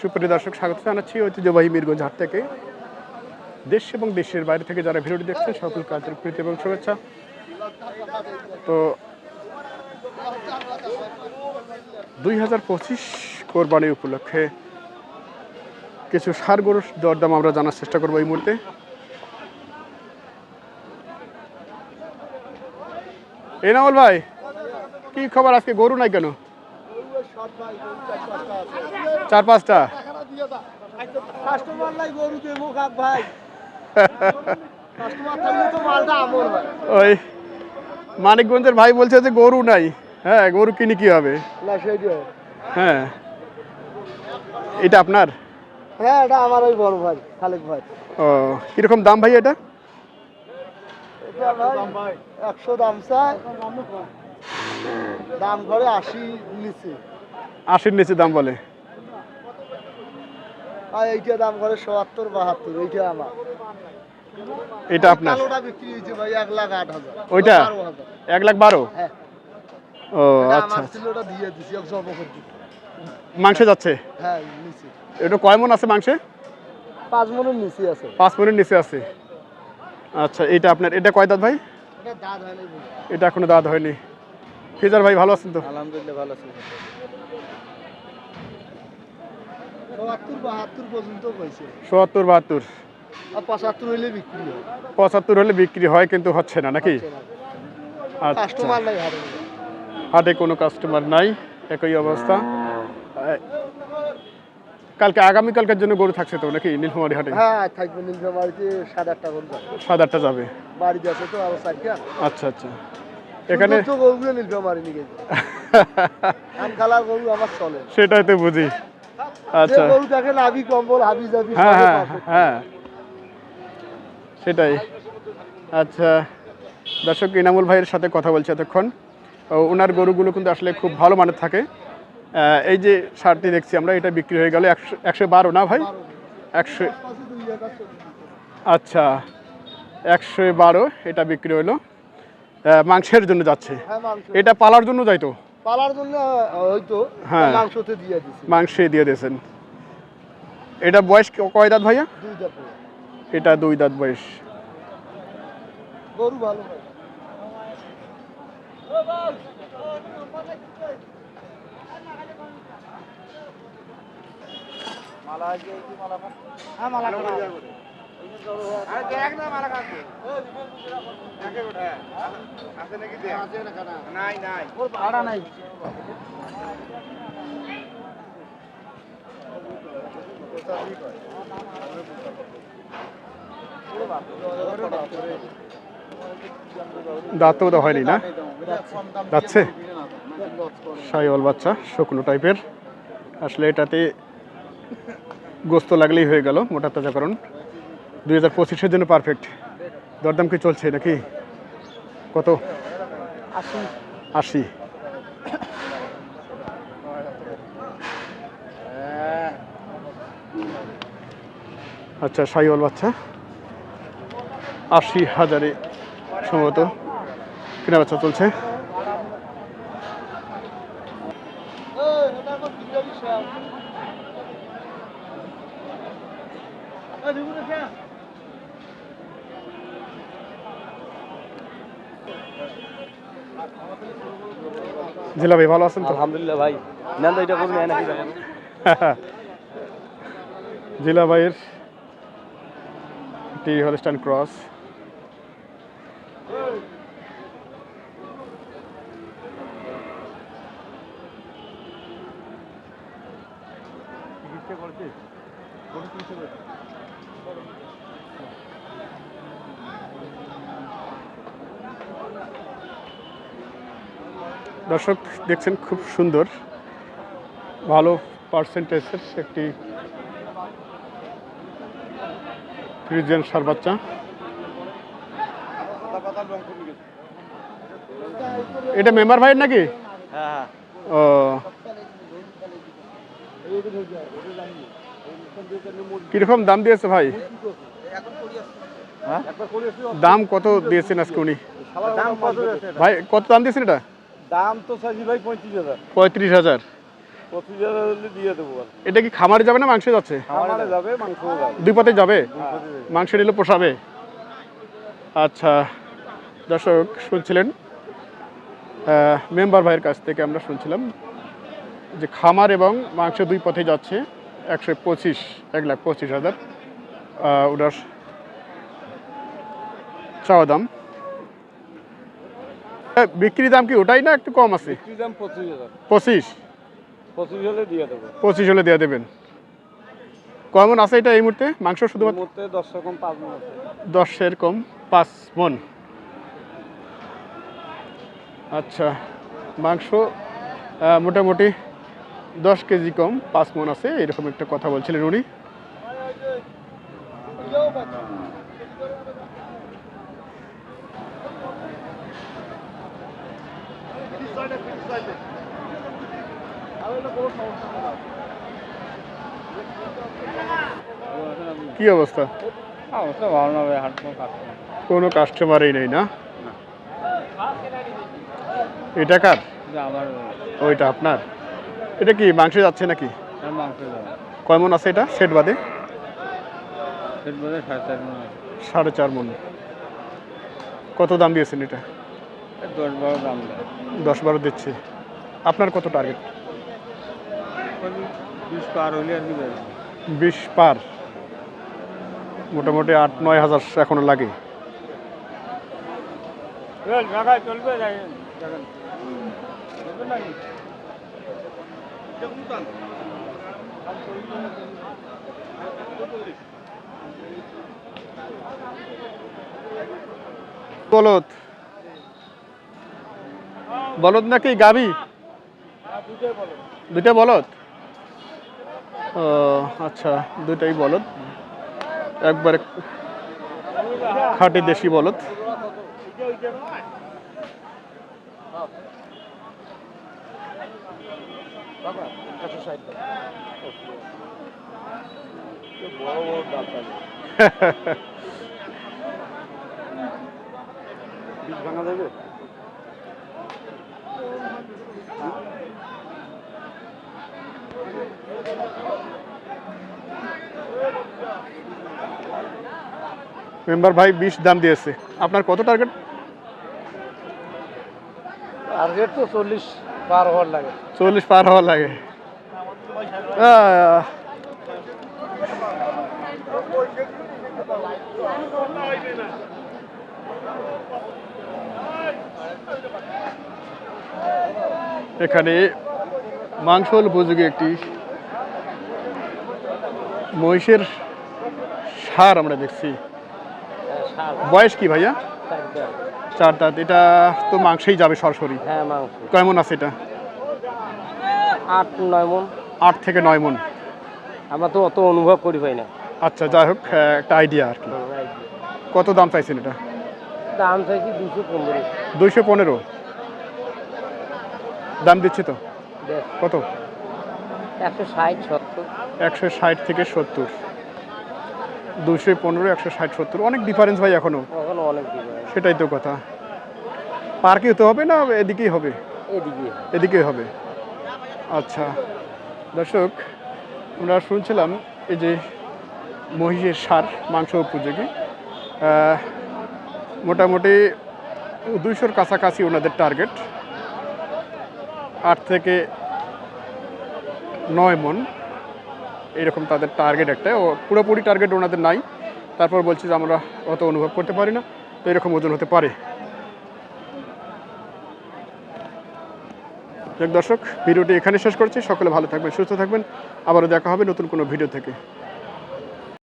সুপ্রিয় দর্শক, স্বাগত জানাচ্ছি ঐতিহ্যবাহী মিরগঞ্জ হাট থেকে। দেশ এবং দেশের বাইরে থেকে যারা ভিডিওটি দেখছেন, সকলকে আন্তরিক প্রীতি এবং শুভেচ্ছা। তো দুই হাজার পঁচিশ কোরবানি উপলক্ষে কিছু সার গরুর দরদাম আমরা জানার চেষ্টা করব এই মুহূর্তে। এনামল ভাই কি খবর আজকে? গরু নাই কেন? চার পাঁচটা। ওই মানিকগঞ্জের ভাই বলছে যে গরু নাই। হ্যাঁ গরু কিনে কি হবে? হ্যাঁ। এটা আপনার? হ্যাঁ এটা আমার ওই বড় ভাই খালেক ভাই। ও কীরকম দাম ভাই এটা? একশো দাম চায় দাম করে আশি নিচে আশির নিচে দাম বলে? আর এইটা দাম করে সত্তর বাহাত্তর এইটা আমার। এটা আপনার? বিক্রি হয়েছে ভাই এক লাখ আট হাজার। ওইটা? এক লাখ বারো? হ্যাঁ। ও আচ্ছা ওটা দিয়ে দিছি করছি মাংসে যাচ্ছে? হ্যাঁ নিচে এটা কয় মন আছে মাংসে? পাঁচ মনের নিচে আছে। পাঁচ মনের নিচে আছে। আচ্ছা এটা আপনার এটা কয় দাঁত ভাই? এটা এখনও দাঁত হয়নি। ফিজার ভাই ভালো আছেন তো? আলহামদুলিল্লাহ ভালো বাহাত্তর পঁচাত্তর হলে বিক্রি হয় কিন্তু হচ্ছে না নাকি? আচ্ছা। হাটে। কোনো কাস্টমার নাই একই অবস্থা। কালকে আগামীকালকের জন্য গরু থাকছে তো নাকি নীলফামারি হাটে? হ্যাঁ থাকবে নীলফামারিতে সাড়ে আটটা যাবে। সাত আটটা যাবে। বাড়িতে আছে তো আরও চারটা। আচ্ছা আচ্ছা। এখানে তো গরুগুলো নীলফামারি নিয়ে গেছে। আম খালার গরু আমার চলে। সেটাই তো বুঝি। আচ্ছা। গরু দেখেন আবি কম্বল হাবি জাবি হ্যাঁ হ্যাঁ হ্যাঁ। সেটাই। আচ্ছা দর্শক ইনামুল ভাইয়ের সাথে কথা বলছি এতক্ষণ। ওনার গরুগুলো কিন্তু আসলে খুব ভালো মানের থাকে। এই যে শার্টটি দেখছি আমরা এটা বিক্রি হয়ে গেল একশো একশো বারো না ভাই? একশো। আচ্ছা একশো বারো এটা বিক্রি হলো। মাংসের জন্য যাচ্ছে। হ্যাঁ এটা পালার জন্য যাইতো পালার জন্য হয়তো হ্যাঁ। মাংসতে দিয়ে মাংসে দিয়ে দিয়েছেন। এটা বয়স কয় দাঁত ভাইয়া? এটা দুই দাঁত বয়স। গরু ভালো হ্যাঁ ভাড়া নাই। দাঁতও তো হয়নি না? যাচ্ছে। সাইওয়াল বাচ্চা শুকনো টাইপের আসলে এটাতে গোস্ত লাগলেই হয়ে গেল মোটা তাজাকরণ দুই হাজার পঁচিশের জন্য পারফেক্ট দরদাম কি চলছে নাকি? কত? আশি। আচ্ছা সাইওয়াল বাচ্চা। আশি হাজারে সম্ভবত কেনা বাচ্চা চলছে। জেলা ভাই ভালো আছেন তো? আলহামদুলিল্লাহ ভাই। নেন তো এটা করুন নাকি জেলা ভাইয়ের টি হলস্টাইন ক্রস। দর্শক দেখছেন খুব সুন্দর। ভালো পার্সেন্টেজের একটি ফ্রিজিয়ান সার বাচ্চা। এটা মেম্বার ভাইয়ের নাকি? হ্যাঁ। ও। কীরকম দাম দিয়েছে ভাই? হ্যাঁ? দাম কত দিয়েছেন আজকে উনি? ভাই কত দাম দিয়েছেন এটা? দাম তো চাইছি ভাই পঁয়ত্রিশ হাজার। পঁয়ত্রিশ হাজার। এটা কি খামারে যাবে না মাংসে যাচ্ছে? দুই যাবে। মাংস নিলে পোষাবে? আচ্ছা দর্শক শুনছিলেন মেম্বার ভাইয়ের কাছ থেকে আমরা শুনছিলাম যে খামার এবং মাংস দুই পথে যাচ্ছে। একশো পঁচিশ এক লাখ পঁচিশ হাজার ওটার চাওয়া দাম। বিক্রি দাম কি ওটাই না একটু কম আছে? পঁচিশ পঁচিশ? হলে দিয়ে দেবো। পঁচিশ হলে দিয়ে দেবেন। কেমন আছে এটা এই মুহূর্তে? মাংস শুধুমাত্র? মুহূর্তে দশ পাঁচ মিনিট দশের কম পাঁচ মন। আচ্ছা মাংস মোটামুটি দশ কেজি কম পাঁচ মন আছে এরকম একটা কথা বলছিলেন উনি। কি অবস্থা? কোনো কাস্টমারই নেই না? এটা কার? ওইটা আপনার? এটা কি মাংস যাচ্ছে নাকি? মাংস কয় মন আছে এটা সেট বাদে? সাড়ে চার মনে মন। কত দাম দিয়েছেন এটা? দশ বারো দাম দশ বারো দিচ্ছে। আপনার কত টার্গেট বিশ পার হলে আর কি বিশ পার। মোটামুটি আট নয় হাজার এখনও লাগে। চলবে দেখেন দেখেন চলবে নাকি বলদ। বলদ নাকি গাবি দুইটা বলদ? ও আচ্ছা দুইটাই বলদ। একবারে খাঁটি দেশি বলদ। একশো ষাট বড় বড় ডাল বীজ ভাঙা দেবে মেম্বার ভাই বিশ দাম দিয়েছে। আপনার কত টার্গেট টার্গেট তো চল্লিশ। পার হওয়ার লাগে। চল্লিশ পার হওয়ার লাগে। এখানে মাংসল উপযোগী একটি মহিষের সার আমরা দেখছি। বয়স কি ভাইয়া? চার দাঁত এটা তো মাংসেই যাবে সরাসরি। হ্যাঁ মাংস। কেমন আছে এটা? আট নয় মন। আট থেকে নয় মন। আমরা তো অত অনুভব করি পাই না। আচ্ছা যাই হোক একটা আইডিয়া আর কি। কত দাম চাইছেন এটা? দাম চাইছি দুশো পনেরো। দুইশো পনেরো? দাম দিচ্ছে তো? কত? একশো ষাট সত্তর। একশো ষাট থেকে সত্তর। দুশো পনেরো একশো ষাট সত্তর। অনেক ডিফারেন্স ভাই এখনও। ওখানে অনেক দিবে সেটাই তো কথা। পার্কে হতে হবে না এদিকেই হবে? এদিকে এদিকেই হবে। আচ্ছা দর্শক আমরা শুনছিলাম এই যে মহিষের সার মাংস উপযোগী। মোটামুটি দুইশোর কাছাকাছি ওনাদের টার্গেট আট থেকে নয় মন এরকম তাদের টার্গেট একটা। ও পুরোপুরি টার্গেট ওনাদের নাই। তারপর বলছি যে আমরা অত অনুভব করতে পারি না। তো এরকম ওজন হতে পারে। দর্শক, ভিডিওটি এখানে শেষ করছি। সকলে ভালো থাকবেন, সুস্থ থাকবেন। আবারও দেখা হবে নতুন কোনো ভিডিও থেকে।